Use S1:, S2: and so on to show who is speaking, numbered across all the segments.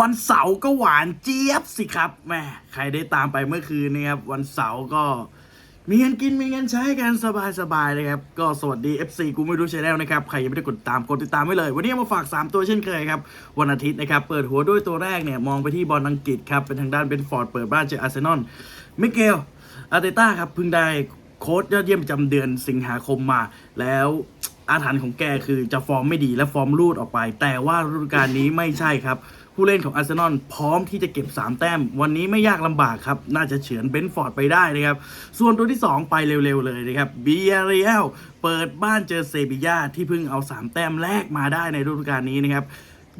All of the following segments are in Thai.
S1: วันเสาร์ก็หวานเจี๊ยบสิครับแม่ใครได้ตามไปเมื่อคืนนะครับ วันเสาร์ก็มีเงินกินมีเงินใช้กันสบายๆเลยครับ ก็สวัสดี FC กูไม่รู้ชแนลนะครับ ใครยังไม่ได้กดติดตามกดติดตามไว้เลย วันนี้มาฝาก 3 ตัวเช่นเคยครับ วันอาทิตย์นะครับ เปิดหัวด้วยตัวแรกเนี่ย มองไปที่บอลอังกฤษครับ เป็นทางด้านเบนฟอร์ดเปิดบ้านเจออาร์เซนอลมิเกลอาร์เตต้าครับเพิ่งได้โค้ชยอดเยี่ยมประจำเดือนสิงหาคมมาแล้ว อาถรรพ์ของแกคือจะฟอร์มไม่ดีและฟอร์มรูดออกไป แต่ว่าฤดูกาลนี้ไม่ใช่ครับ ผู้เล่นของอาร์เซนอลพร้อมที่จะเก็บ 3 แต้ม วันนี้ไม่ยากลำบากครับ น่าจะเฉือนเบนฟอร์ดไปได้นะครับ ส่วนตัวที่ 2 ไปเร็วๆเลยนะครับบียาเรียลเปิดบ้านเจอเซบียาที่เพิ่งเอา 3 แต้มแรกมาได้ในฤดูกาลนี้นะครับ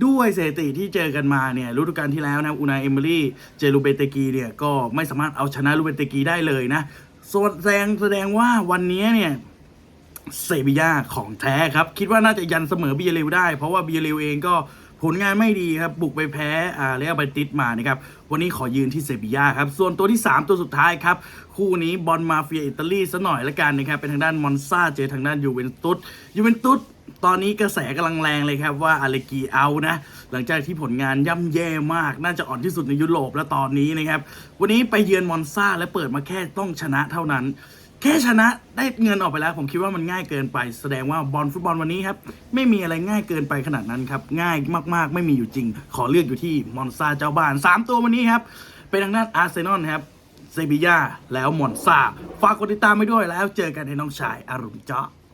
S1: ด้วยสถิติที่เจอกันมาเนี่ยฤดูกาลที่แล้วนะอูนายเอมิลี่เจลูเบเตกีเนี่ยก็ไม่สามารถเอาชนะลูเบเตกีได้เลยนะส่วนแสดงแสดงว่าวันนี้เนี่ย เซบียาของแท้ครับ คิดว่าน่าจะยันเสมอเบียริวได้ เพราะว่าเบียริวเองก็ผลงานไม่ดีครับ บุกไปแพ้อ่าเรียกไปติดมานะครับ วันนี้ขอยืนที่เซบียาครับ ส่วนตัวที่ 3 ตัวสุดท้ายครับ คู่นี้บอลมาเฟียอิตาลีซะหน่อยละกันนะครับ เป็นทางด้านมอนซาเจอทางด้านยูเวนตุสยูเวนตุสตอนนี้กระแสกำลังแรงเลยครับว่าอาเลกีเอานะ หลังจากที่ผลงานย่ำแย่มาก น่าจะอ่อนที่สุดในยุโรปแล้วตอนนี้นะครับ วันนี้ไปเยือนมอนซาและเปิดมาแค่ต้องชนะเท่านั้น แค่ชนะได้เงินออกไปแล้ว ผมคิดว่ามันง่ายเกินไป แสดงว่าบอลฟุตบอลวันนี้ครับ ไม่มีอะไรง่ายเกินไปขนาดนั้นครับ ง่ายมากๆ ไม่มีอยู่จริง ขอเลือกอยู่ที่มอนซาเจ้าบ้าน 3 ตัววันนี้ครับ เป็นทางด้านอาร์เซนอลครับเซบียาแล้วมอนซาฝากกดติดตามไปด้วยแล้วเจอกันในน้องชายอารมณ์เจาะ